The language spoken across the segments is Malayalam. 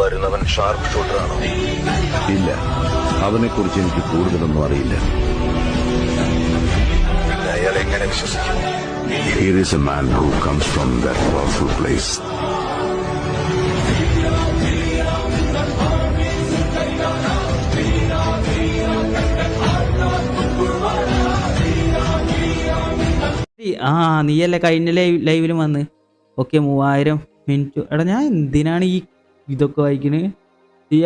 വരുന്നവൻ ഷാർപ്പ് ഷൂട്ടറാണോ ഇല്ല. അവനെക്കുറിച്ച് എനിക്ക് കൂടുതലൊന്നും അറിയില്ല. അയാൾ എങ്ങനെ വിശ്വസിക്കും? Here is a man who comes from that powerful place. ആ നീയല്ലേ കഴിഞ്ഞ ലൈവിലും വന്ന്? ഓക്കെ മൂവായിരം മിനിറ്റ്. എടാ ഞാൻ എന്തിനാണ് ഈ ഇതൊക്കെ വായിക്കണ്.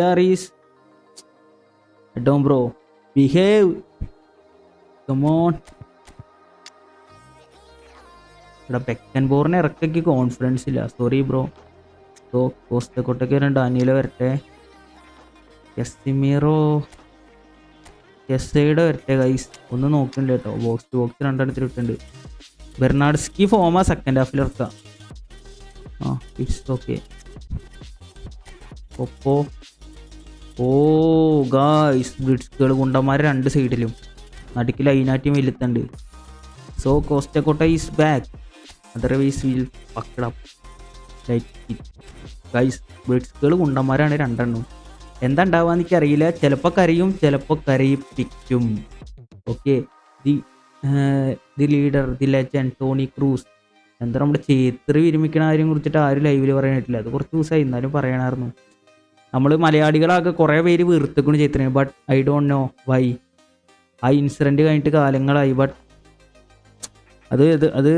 Are is bro behave come on ഇവിടെ പെക്കൻ ബോറിനെ ഇറക്കയ്ക്ക് കോൺഫിഡൻസ് ഇല്ല. സോറി ബ്രോ ബ്രോ കോസ്റ്റക്കോട്ടൊക്കെ വരണ്ട അനിയില വരട്ടെ. എസ്റ്റിമീറോ എസ്ഐയുടെ വരട്ടെ ഗൈസ് ഒന്ന് നോക്കുന്നുണ്ട് കേട്ടോ. ബോക്സ് ടു ബോക്സ് രണ്ടെണ്ണത്തിൽ ഇട്ടുണ്ട് ബെർണാഡ്സ്കി ഫോമാ സെക്കൻഡ് ഹാഫിൽ ഇറക്കാം ആ ഇറ്റ്സ് ഓക്കെ ഒപ്പോ. ഓ ഗായ്സ് ബ്രിഡ്സ്കൾ ഗുണ്ടന്മാർ രണ്ട് സൈഡിലും. നടുക്കിൽ അതിനാറ്റി വെലുത്തുണ്ട് സോ കോസ്റ്റക്കോട്ട ഈസ് ബാക്ക് അതർവൈസ് വിൽ പക്കടം ലൈക്ക് ഗൈസ് ബ്രിഡ്സ്കൾ ഗുണ്ടന്മാരാണ് രണ്ടെണ്ണം. എന്താ ഉണ്ടാവുക എനിക്കറിയില്ല. ചിലപ്പോൾ കരയും ചിലപ്പോൾ കരയിപ്പിക്കും. Okay the the leader the legend Toni Kroos എന്താ നമ്മുടെ ചേത്രി വിരമിക്കണ കാര്യം കുറിച്ചിട്ട് ആരും ലൈവിൽ പറയാനായിട്ടില്ല. അത് കുറച്ച് ദിവസമായി എന്നാലും പറയണമായിരുന്നു നമ്മൾ മലയാളികളാകെ കുറേ പേര് വീർത്തിക്കണു ചേത്രിനെ but I don't know why ആ ഇൻസിഡന്റ് കഴിഞ്ഞിട്ട് കാലങ്ങളായി ബട്ട് അത് ഇത് അത്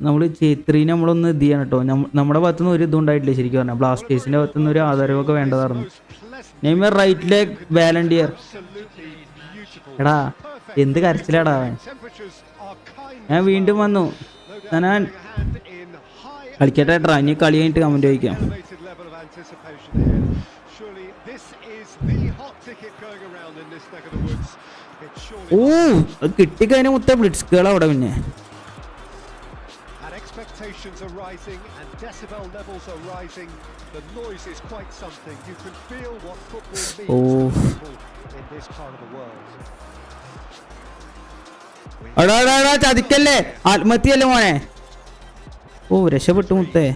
നമ്മൾ ചേത്രീനെ നമ്മളൊന്ന് ഇത് ചെയ്യണം കേട്ടോ നമ്മ- നമ്മുടെ ഭാഗത്തുനിന്ന് ഒരു ഇതും ഉണ്ടായിട്ടില്ല ശരിക്കും പറഞ്ഞാൽ ബ്ലാസ്റ്റേഴ്സിന്റെ ഭാഗത്തുനിന്ന് ഒരു ആദരവൊക്കെ വേണ്ടതായിരുന്നു. നെയ്മർ റൈറ്റ് ലെഗ് വാലണ്ടിയർ എടാ എന്ത് കരച്ചിലടാ ഞാൻ വീണ്ടും വന്നു. ഞാൻ കളിക്കട്ടെ ഇനി കളി കഴിഞ്ഞിട്ട് കമന്റ് ചോദിക്കാം. ഓ അത് കിട്ടിക്കഴിഞ്ഞ മുത്ത ബ്ലിറ്റ്സ്കൾ അവിടെ പിന്നെ expectations are rising and decibel levels are rising. The noise is quite something. You can feel what football means Oh. to people in this part of the world. എടാ എടാ ചതിക്കല്ലേ ആത്മഹത്യല്ലേ മോനെ ഓ രക്ഷപ്പെട്ടു മുത്തേ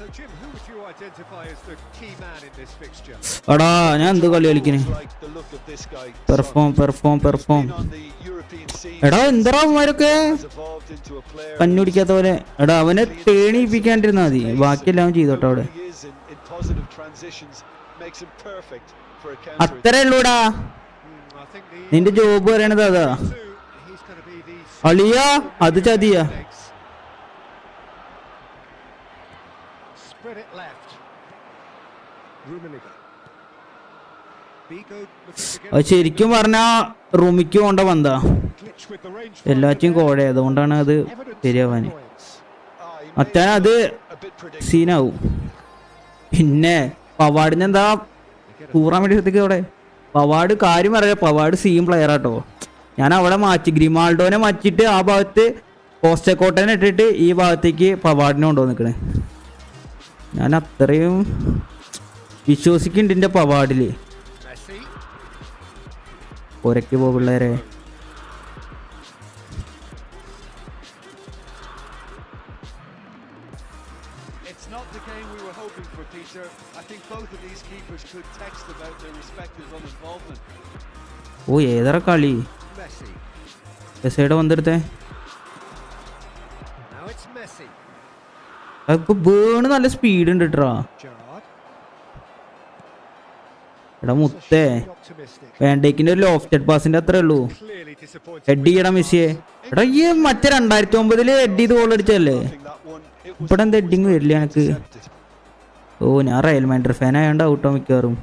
So Jim, who would the key man in this fixture? എടാ ഞാൻ എന്ത് കളി കളിക്കണേ? പെർഫോം പെർഫോം പെർഫോം എടാ എന്താ അവന്മാരൊക്കെ? പന്നുടിക്കാത്ത പോലെ. എടാ അവനെ തേണിപ്പിക്കാണ്ടിരുന്നാ മതി. ബാക്കിയെല്ലാം ചെയ്തോട്ടോ അവിടെ. അത്രയുള്ളൂടാ നിന്റെ ജോബ് പറയണത് അതാ. അളിയാ അത് ചതിയാ. അത് ശരിക്കും പറഞ്ഞാ റൂമിക്ക് പോണ്ട the range. എല്ലാറ്റും കോഴ അതുകൊണ്ടാണ് അത് ശരിയാവാന്. Points. Ah, അത് സീനാവും. പിന്നെ പവാഡിന് എന്താ കൂറാൻ വേണ്ടി ശ്രദ്ധിക്കുക അവിടെ? പവാഡ് കാര്യം പറയാം പവാഡ് സീം പ്ലെയർ ആട്ടോ. ഞാൻ അവിടെ മാറ്റി. ഗ്രിമാൾഡോനെ മാറ്റിയിട്ട് ആ ഭാഗത്ത് കോസ്റ്റക്കോട്ടനെ ഇട്ടിട്ട് ഈ ഭാഗത്തേക്ക് പവാഡിനെ കൊണ്ടുവന്ന് നിൽക്കണേ ഞാൻ അത്രയും വിശ്വസിക്കുന്നുണ്ട് എന്റെ പവാടിൽ. ഒരക്കി പോ പിള്ളേരെ. ഓ ഏതറ കളി? മെസ്സയുടെ വന്നെടുത്തേ ഇപ്പൊ ബേണ് നല്ല സ്പീഡ് ഉണ്ട് കേട്ടോ എടാ മുത്തേ. വേണ്ടേക്കിന്റെ ഒരു ലോഫ്റ്റഡ് പാസിന്റെ അത്രേ ഉള്ളൂ. ഹെഡ് ചെയ്യണം മെസ്സിയെ എടാ ഈ മറ്റേ രണ്ടായിരത്തി ഒമ്പതിൽ ഹെഡ് ചെയ്ത് ഗോൾ അടിച്ചല്ലേ ഇവിടെ എന്താ ഹെഡിങ് വരില്ല എനിക്ക് ഓ ഞാൻ റയൽ മാൻഡർ ഫാൻ ആയതുകൊണ്ട് ഔട്ടോ മിക്കവാറും.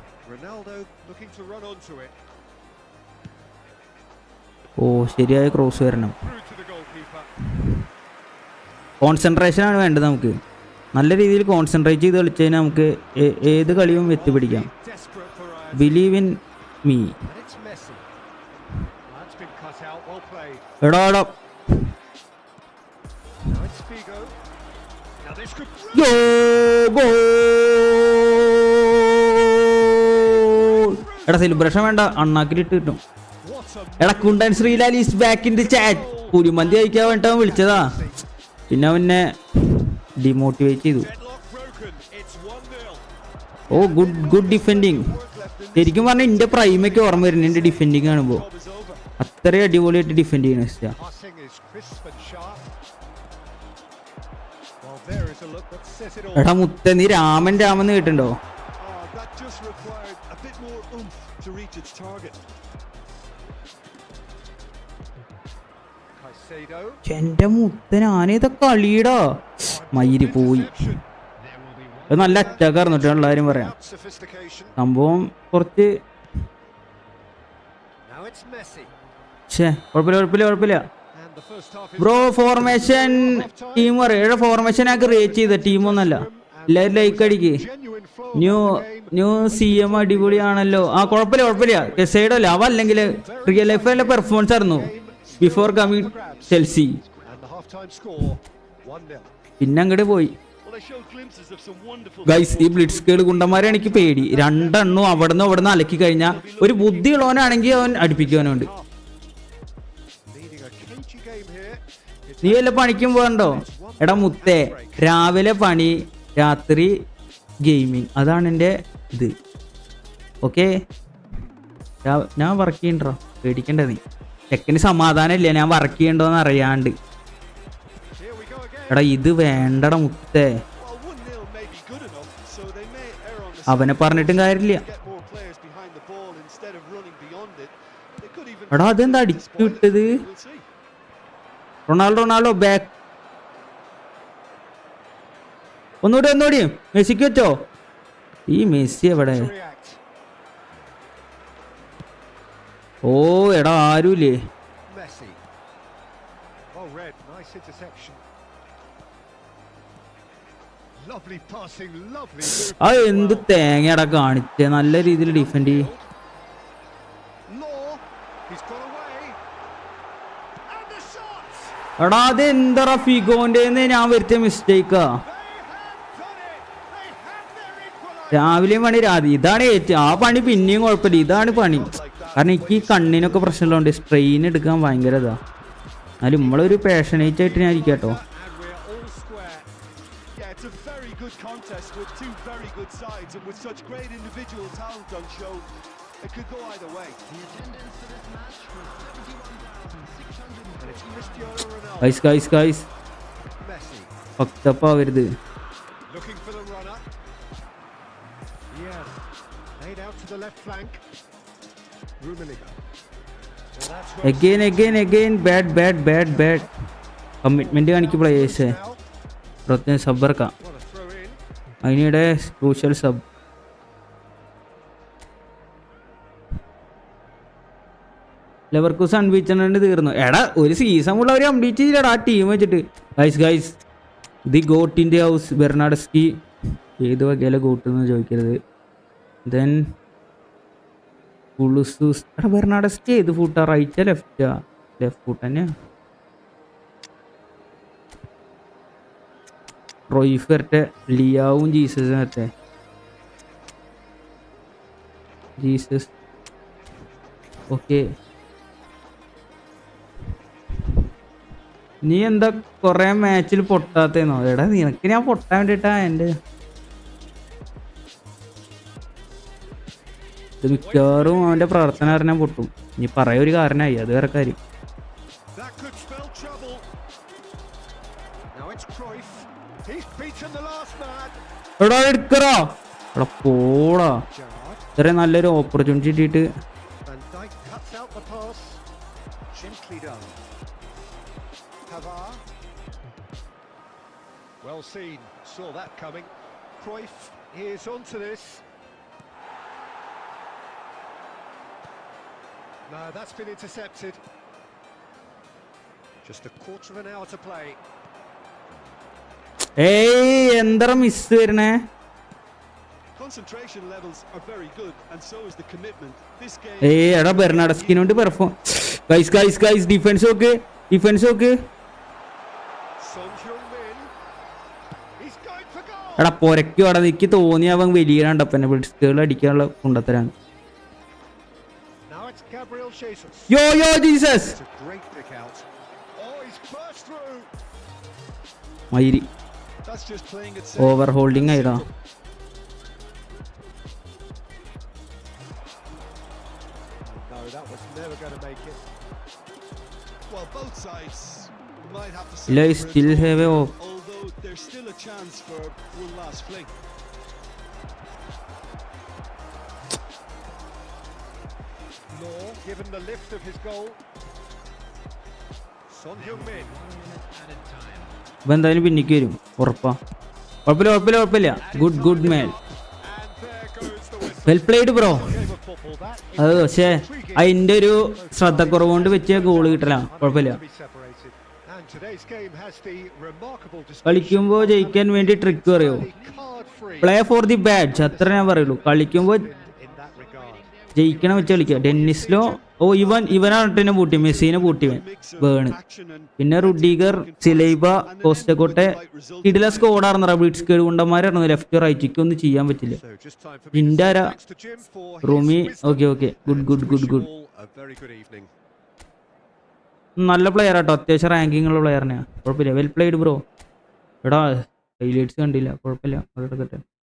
ഓ ശരിയായ ക്രോസ് വരണം. കോൺസെൻട്രേഷൻ ആണ് വേണ്ടത് നമുക്ക് നല്ല രീതിയിൽ കോൺസെൻട്രേറ്റ് ചെയ്ത് കഴിഞ്ഞാൽ നമുക്ക് ഏത് കളിയും എത്തിപ്പിടിക്കാം. ബിലീവ് ഇൻ മീ എടോ. എടാ. സെലിബ്രേഷൻ വേണ്ട. അണ്ണാക്കിലിട്ട് കിട്ടും. എടാ കുണ്ടൻ Sreelal is back in the chat കുരുമന്തി കഴിക്കാൻ വേണ്ടി അവൻ വിളിച്ചതാ. പിന്നെ അവനെ ഡിമോട്ടിവേറ്റ് ചെയ്തു. Deadlock broken. It's 1-0. Oh good good defending ശരിക്കും പറഞ്ഞാൽ എന്റെ പ്രൈമൊക്കെ ഓർമ്മ വരുന്നത് എന്റെ ഡിഫെൻഡിങ് ആണിപ്പോ അത്രയും അടിപൊളിയായിട്ട് ഡിഫെൻഡ് ചെയ്യണ എടാ മുത്ത നീ രാമൻ രാമൻ കേട്ടുണ്ടോ എന്റെ മുത്ത ഞാനേതൊക്കെ കളിയിടാ. മയിര് പോയി. അത് നല്ല അറ്റാക്കായിരുന്നു കേട്ടോ എല്ലാവരും പറയാം. സംഭവം കുറച്ച്. ഛേ കുഴപ്പമില്ല കുഴപ്പമില്ല കുഴപ്പമില്ല. ബ്രോ ഫോർമേഷൻ ടീം പറയും ഫോർമേഷൻ ആക്കി റേറ്റ് ചെയ്ത ടീമൊന്നല്ല എല്ലാവരും ലൈക്ക് അടിക്ക്. ന്യൂ. ന്യൂ സി എം അടിപൊളിയാണല്ലോ. ആ കുഴപ്പമില്ല കുഴപ്പമില്ല. എസൈഡല്ല അവ അല്ലെങ്കിൽ റിയൽ ലൈഫിലെ പെർഫോമൻസ് ആയിരുന്നു. Before coming Chelsea And the half-time score 1-0. പിന്നെ അങ്ങോട്ട് പോയി. ഗൈസ് ഈ ബ്ലിഡ്സ് കേട് ഗുണ്ടന്മാരെ എനിക്ക് പേടി. രണ്ടെണ്ണവും അവിടുന്ന് അവിടുന്ന് അലക്കി കഴിഞ്ഞാൽ ഒരു ബുദ്ധിയുള്ളവനാണെങ്കിൽ അവൻ അടുപ്പിക്കുവാനുണ്ട്. നീ വല്ല പണിക്കും പോകണ്ടോ? എടാ മുത്തേ രാവിലെ പണി രാത്രി ഗെയിമിങ് അതാണ് എന്റെ ഇത്. ഓക്കെ? ഞാൻ വർക്ക് ചെയ്യണ്ടോ? പേടിക്കണ്ട നീ. ചെക്കന് സമാധാനം ഇല്ല ഞാൻ വർക്ക് ചെയ്യണ്ടോന്ന് അറിയാണ്ട് എടാ ഇത് വേണ്ടട മുത്തേ. അവനെ പറഞ്ഞിട്ടും കാര്യമില്ല. എടാ അതെന്താ അടിച്ചു വിട്ടത്? റൊണാൾഡോ റൊണാൾഡോ ബാക്ക് ഒന്നുകൂടി ഒന്നുകൂടി. മെസ്സിക്ക് വെച്ചോ ഈ മെസ്സി എവിടെ? ഓ എടാ ആരുല്ലേ? ആ എന്ത് തേങ്ങയട കാണിച്ചേ? നല്ല രീതിയിൽ ഡിഫെൻഡ് ചെയ്യും. എടാ അത് എന്താ ഫിഗോന്റെ ഞാൻ വരുത്തിയ മിസ്റ്റേക്കാ. രാവിലെയും പണി രാതി ഇതാണ് ഏറ്റവും ആ പണി പിന്നെയും കുഴപ്പമില്ല. ഇതാണ് പണി. കാരണം എനിക്ക് ഈ കണ്ണിനൊക്കെ പ്രശ്നമുള്ളതുകൊണ്ട് സ്ട്രെയിൻ എടുക്കാൻ ഭയങ്കര ഇതാ. എന്നാലും നമ്മളൊരു പാഷനേറ്റ് ആയിട്ട് ഞാൻ ഇരിക്കാം contest with two very good sides and with such great individual talent on show. It could go either way. And it's Cristiano Ronaldo. Guys guys guys Messi. പക്തപ്പാവരുത് Looking for the runner. Yeah. Laid out to the left flank. Rummenigge. Well, that's well again again again bad bad bad bad commitment കാണിക്കും പ്ലേയേഴ്സ് now. പ്രത്യേകം സബ്ബർക്കാം A throw in. അതിനിടെ ക്രൂഷ്യൽ സബ് ലെവർക്കൂസ് അൺബീച്ചണ്ട് തീർന്നു. എടാ ഒരു സീസൺ ഉള്ള അവർ കംപ്ലീറ്റ് ചെയ്തില്ലടാ ആ ടീം വെച്ചിട്ട്. ഗൈസ് ഗൈസ് ദി ഗോട്ടിന്റെ ഹൗസ് ബെർണാഡസ്കി ഏത് വകയിലെ ഗോട്ട് എന്ന് ചോദിക്കരുത്. ദെൻ കുളുസൂസ് എടാ ബെർണാഡസ്കി ഏത് ഫൂട്ടാ റൈറ്റാ ലെഫ്റ്റാ ലെഫ്റ്റ് ഫൂട്ട് തന്നെയാ. റോയിഫ് ലിയാവും ജീസസും വരട്ടെ ജീസസ്. ഓക്കെ. നീ എന്താ കൊറേ മാച്ചിൽ പൊട്ടാത്തേന്നോ? എടാ നിനക്ക് ഞാൻ പൊട്ടാൻ വേണ്ടിട്ടാ എന്റെ ഇത് മിക്കവാറും അവന്റെ പ്രവർത്തനം അറിഞ്ഞാൽ പൊട്ടും. ഇനി പറയൊരു കാരണമായി അത് വേറെ കാര്യം. എടാ എടുക്കറാ എടാ പോടാ Gerrard. ഇത്രയും നല്ലൊരു ഓപ്പർച്യൂണിറ്റി കിട്ടിയിട്ട് Van Dijk cuts out the pass. Gently done. Pavard. Well seen. Saw that coming. Cruyff is onto this. No, that's been intercepted. Just a quarter of an hour to play. The commitment. This game. ഏയ് എടാ ബെർണാഡസ്കിനോണ്ട് perform guys guys guys defence നോക്ക് ഡിഫൻസ് നോക്ക്. എടാ പൊരയ്ക്കും അവിടെ എനിക്ക് തോന്നി അവൻ വലിയ കണ്ടപ്പന്നെ ബ്ലിറ്റ്സ്കുകൾ അടിക്കാനുള്ള കുണ്ടത്തരാണ്. Yo yo Jesus. Oh. മയിരി That's just playing it safe. Over holding ആയിടാ No, that was never going to make it. Well, both sides might have to ഇല്ല settle for a still draw, have a although there's still a chance for one last fling. Law given the lift of his goal. Son Heung-min. ഇപ്പം എന്തായാലും പിന്നിക്ക് വരും. ഉറപ്പാ. കുഴപ്പമില്ല കുഴപ്പമില്ല കുഴപ്പമില്ല. ഗുഡ് ഗുഡ് മേൽ. Well played bro. അത് പക്ഷേ അതിന്റെ ഒരു ശ്രദ്ധക്കുറവ് കൊണ്ട് വെച്ച ഗോൾ കിട്ടല. കുഴപ്പമില്ല. കളിക്കുമ്പോ ജയിക്കാൻ വേണ്ടി ട്രിക്ക് പറയോ? പ്ലേ ഫോർ ദി ബാറ്റ് അത്ര ഞാൻ പറയുള്ളൂ. regard. ജയിക്കണം വെച്ച് കളിക്കുക. ഡെന്നിസിലോ ഓ ഇവൻ ഇവനാണ് ഇട്ടിനെ പൂട്ടി മെസ്സിനെ പൂട്ടിവൻ വേണ് പിന്നെ റുഡീഗർ സിലൈബ കോസ്റ്റക്കോട്ടെ കിടില സ്കോഡാർന്ന റബീഡ്സ് കേടുകൊണ്ടന്മാരായിരുന്നു ലെഫ്റ്റ് റൈറ്റിക്ക് ഒന്നും ചെയ്യാൻ പറ്റില്ല. his റൂമി. Okay okay. Good good good good. നല്ല പ്ലെയർ ആട്ടോ. അത്യാവശ്യം റാങ്കിങ് ഉള്ള പ്ലെയറിനെയാണ് കുഴപ്പമില്ല. വെൽ പ്ലേഡ് ബ്രോ എടാ ഹൈലൈറ്റ്സ് കണ്ടില്ല. കുഴപ്പമില്ല. അതെടുക്കട്ടെ